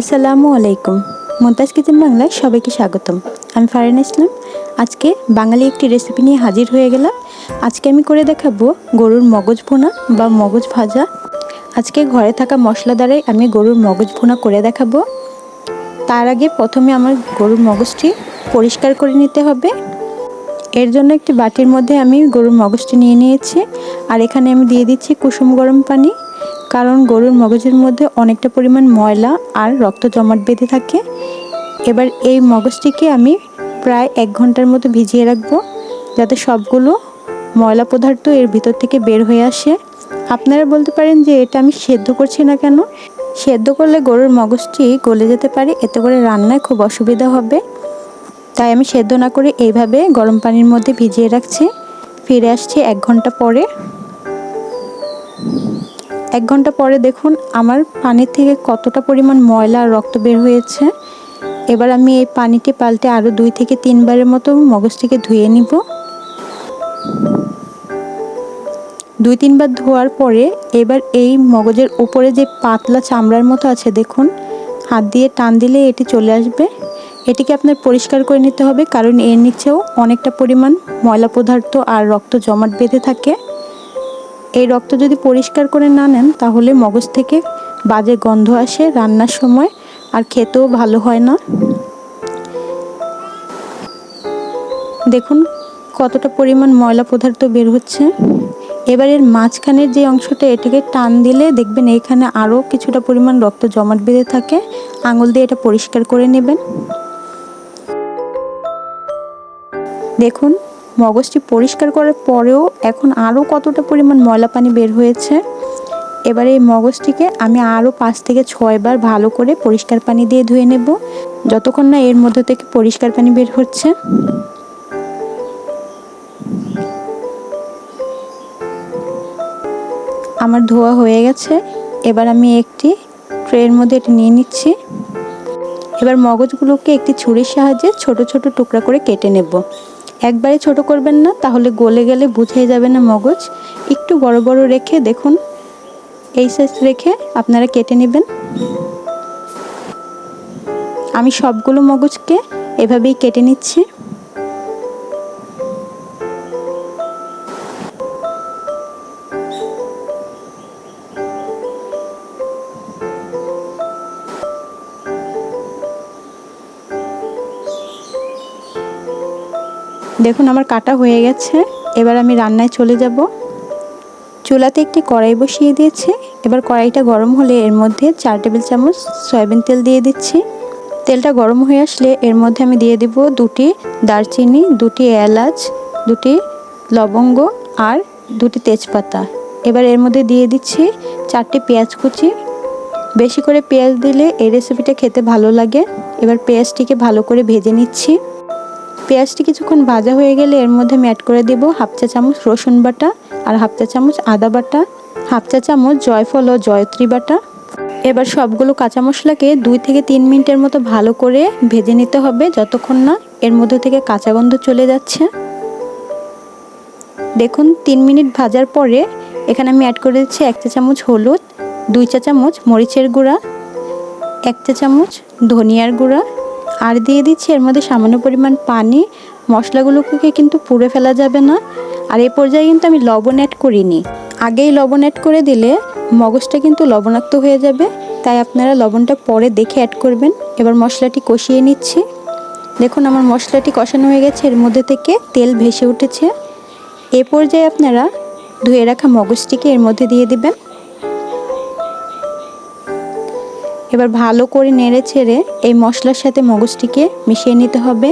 আসসালামু আলাইকুম। মুমতাজ কিচেন বাংলায় সবাইকে স্বাগতম। আমি ফারিন ইসলাম। আজকে বাঙালি একটি রেসিপি নিয়ে হাজির হয়ে গেলাম। আজকে আমি করে দেখাবো গরুর মগজ ভুনা বা মগজ ভাজা। আজকে ঘরে থাকা মশলা দ্বারাই আমি গরুর মগজ ভুনা করে দেখাবো। তার আগে প্রথমে আমার গরুর মগজটি পরিষ্কার করে নিতে হবে। এর জন্য একটি বাটির মধ্যে আমি গরুর মগজটি নিয়ে নিয়েছি। আর এখানে আমি দিয়ে দিচ্ছি কুসুম গরম পানি। কারণ গরুর মগজের মধ্যে অনেকটা পরিমাণ ময়লা আর রক্ত জমাট বেঁধে থাকে। এবার এই মগজটিকে আমি প্রায় এক ঘণ্টার মতো ভিজিয়ে রাখব যাতে সবগুলো ময়লা পদার্থ এর ভিতর থেকে বের হয়ে আসে। আপনারা বলতে পারেন যে এটা আমি সেদ্ধ করছি না কেন? সেদ্ধ করলে গরুর মগজটি গলে যেতে পারে, এতে করে রান্নায় খুব অসুবিধা হবে। তাই আমি সেদ্ধ না করে এইভাবে গরম পানির মধ্যে ভিজিয়ে রাখছি। ফিরে আসছি এক ঘণ্টা পরে। এক ঘণ্টা পরে দেখুন আমার পানির থেকে কতটা পরিমাণ ময়লা আর রক্ত বের হয়েছে। এবার আমি এই পানিটি পাল্টে আরও দুই থেকে তিনবারের মতো মগজটিকে ধুয়ে নিব। দুই তিনবার ধোয়ার পরে এবার এই মগজের উপরে যে পাতলা চামড়ার মতো আছে দেখুন, হাত দিয়ে টান দিলে এটি চলে আসবে। এটিকে আপনার পরিষ্কার করে নিতে হবে কারণ এর নিচেও অনেকটা পরিমাণ ময়লা পদার্থ আর রক্ত জমাট বেঁধে থাকে। এই রক্ত যদি পরিষ্কার করে না নেন, তাহলে মগজ থেকে বাজে গন্ধ আসে রান্নার সময়, আর খেতেও ভালো হয় না। দেখুন কতটা পরিমাণ ময়লা পদার্থ বের হচ্ছে। এবার এর মাঝখানের যে অংশটা, এটাকে টান দিলে দেখবেন এখানে আরও কিছুটা পরিমাণ রক্ত জমাট বেঁধে থাকে। আঙুল দিয়ে এটা পরিষ্কার করে নেবেন। দেখুন মগজটি পরিষ্কার করার পরেও এখন আরও কতটা পরিমাণ ময়লা পানি বের হয়েছে? এবারে এই মগজটিকে আমি আরও পাঁচ থেকে ছয়বার ভালো করে পরিষ্কার পানি দিয়ে ধুয়ে নেব। যতক্ষণ না এর মধ্যে থেকে পরিষ্কার পানি বের হচ্ছে। আমার ধোয়া হয়ে গেছে। এবার আমি একটি ট্রের মধ্যে এটি নিয়ে নিচ্ছি। এবার মগজগুলোকে একটি ছুরির সাহায্যে ছোট ছোট টুকরা করে কেটে নেব। একবারে ছোট করবেন না, তাহলে গলে গেলে বুঝে যাবে না মগজ। একটু বড় বড় রেখে দেখুন, এই সাইজ রেখে আপনারা কেটে নেবেন। আমি সবগুলো মগজকে এভাবেই কেটে নিচ্ছি। দেখুন, আমার কাটা হয়ে গেছে। এবার আমি রান্নায় চলে যাব। চুলাতে একটি কড়াই বসিয়ে দিয়েছি। এবার কড়াইটা গরম হলে এর মধ্যে চার টেবিল চামচ সয়াবিন তেল দিয়ে দিচ্ছি। তেলটা গরম হয়ে আসলে এর মধ্যে আমি দিয়ে দিব দুটি দারচিনি, দুটি এলাচ, দুটি লবঙ্গ আর দুটি তেজপাতা। এবার এর মধ্যে দিয়ে দিচ্ছি চারটি পেঁয়াজ কুচি। বেশি করে পেঁয়াজ দিলে এই রেসিপিটা খেতে ভালো লাগে। এবার পেঁয়াজটিকে ভালো করে ভেজে নিচ্ছি। পেঁয়াজটি কিছুক্ষণ ভাজা হয়ে গেলে এর মধ্যে আমি অ্যাড করে দেব হাফ চা চামচ রসুন বাটা আর হাফ চা চামচ আদা বাটা, হাফ চা চামচ জয়ফল ও জয়ত্রী বাটা। এবার সবগুলো কাঁচা মশলাকে দুই থেকে তিন মিনিটের মতো ভালো করে ভেজে নিতে হবে যতক্ষণ না এর মধ্যে থেকে কাঁচা গন্ধ চলে যাচ্ছে। দেখুন, তিন মিনিট ভাজার পরে এখানে আমি অ্যাড করে দিচ্ছি এক চা চামচ হলুদ, দুই চা চামচ মরিচের গুঁড়া, এক চা চামচ ধনিয়ার গুঁড়া আর দিয়ে দিচ্ছি, এর মধ্যে সামান্য পরিমাণ পানি। মশলাগুলোকে কিন্তু পুড়ে ফেলা যাবে না। আর এই পর্যায়ে কিন্তু আমি লবণ অ্যাড করিনি। আগেই লবণ অ্যাড করে দিলে মগজটা কিন্তু লবণাক্ত হয়ে যাবে। তাই আপনারা লবণটা পরে দেখে অ্যাড করবেন। এবার মশলাটি কষিয়ে নিচ্ছি। দেখুন আমার মশলাটি কষানো হয়ে গেছে। এর মধ্যে থেকে তেল ভেসে উঠেছে। এ পর্যায়ে আপনারা ধুয়ে রাখা মগজটিকে এর মধ্যে দিয়ে দিবেন। এবার ভালো করে নেড়ে ছেড়ে এই মশলার সাথে মগজটিকে মিশিয়ে নিতে হবে।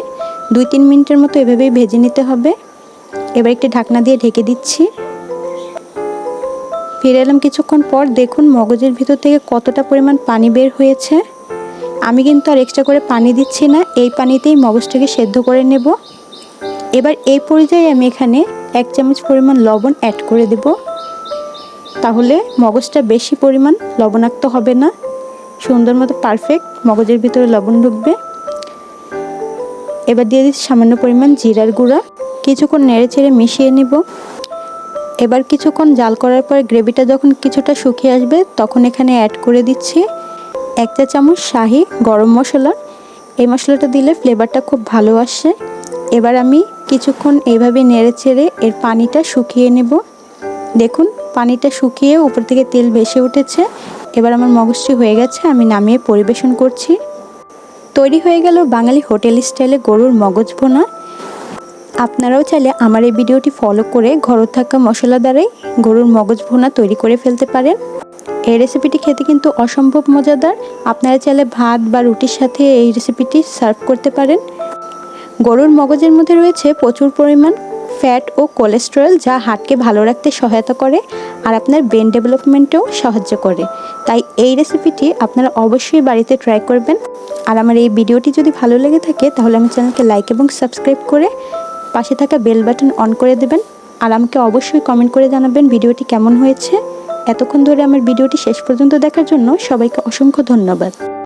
দুই তিন মিনিটের মতো এভাবেই ভেজে নিতে হবে। এবার একটি ঢাকনা দিয়ে ঢেকে দিচ্ছি। ফিরে এলাম কিছুক্ষণ পর। দেখুন মগজের ভিতর থেকে কতটা পরিমাণ পানি বের হয়েছে। আমি কিন্তু আর এক্সট্রা করে পানি দিচ্ছি না। এই পানিতেই মগজটাকে সেদ্ধ করে নেব। এবার এই পর্যায়ে আমি এখানে এক চামচ পরিমাণ লবণ অ্যাড করে দেব। তাহলে মগজটা বেশি পরিমাণ লবণাক্ত হবে না। সুন্দর মতো পারফেক্ট মগজের ভিতরে লবণ ঢুকবে। এবার দিয়ে দিচ্ছি সামান্য পরিমাণ জিরার গুঁড়া। কিছুক্ষণ নেড়ে ছেড়ে মিশিয়ে নিব। এবার কিছুক্ষণ জাল করার পরে গ্রেভিটা যখন কিছুটা শুকিয়ে আসবে, তখন এখানে অ্যাড করে দিচ্ছি এক চা চামচ শাহি গরম মশলা। এই মশলাটা দিলে ফ্লেভারটা খুব ভালো আসে। এবার আমি কিছুক্ষণ এইভাবে নেড়ে চেড়ে এর পানিটা শুকিয়ে নেব। দেখুন, পানিটা শুকিয়ে উপর থেকে তেল ভেসে উঠেছে। এবার আমার মগজটি হয়ে গেছে, আমি নামিয়ে পরিবেশন করছি। তৈরি হয়ে গেল বাঙালি হোটেল স্টাইলে গরুর মগজ ভোনা। আপনারাও চাইলে আমার এই ভিডিওটি ফলো করে ঘরত থাকা মশলা দ্বারাই গরুর মগজ ভোনা তৈরি করে ফেলতে পারেন। এই রেসিপিটি খেতে কিন্তু অসম্ভব মজাদার। আপনারা চাইলে ভাত বা রুটির সাথে এই রেসিপিটি সার্ভ করতে পারেন। গরুর মগজের মধ্যে রয়েছে প্রচুর পরিমাণ ফ্যাট ও কোলেস্টেরল যা হার্টকে ভালো রাখতে সহায়তা করে। আর আপনার ব্রেন ডেভেলপমেন্টেও সাহায্য করে। তাই এই রেসিপিটি আপনারা অবশ্যই বাড়িতে ট্রাই করবেন। আর আমার এই ভিডিওটি যদি ভালো লেগে থাকে, তাহলে আমার চ্যানেলকে লাইক এবং সাবস্ক্রাইব করে পাশে থাকা বেল বাটন অন করে দেবেন। আর আমাকে অবশ্যই কমেন্ট করে জানাবেন ভিডিওটি কেমন হয়েছে। এতক্ষণ ধরে আমার ভিডিওটি শেষ পর্যন্ত দেখার জন্য সবাইকে অসংখ্য ধন্যবাদ।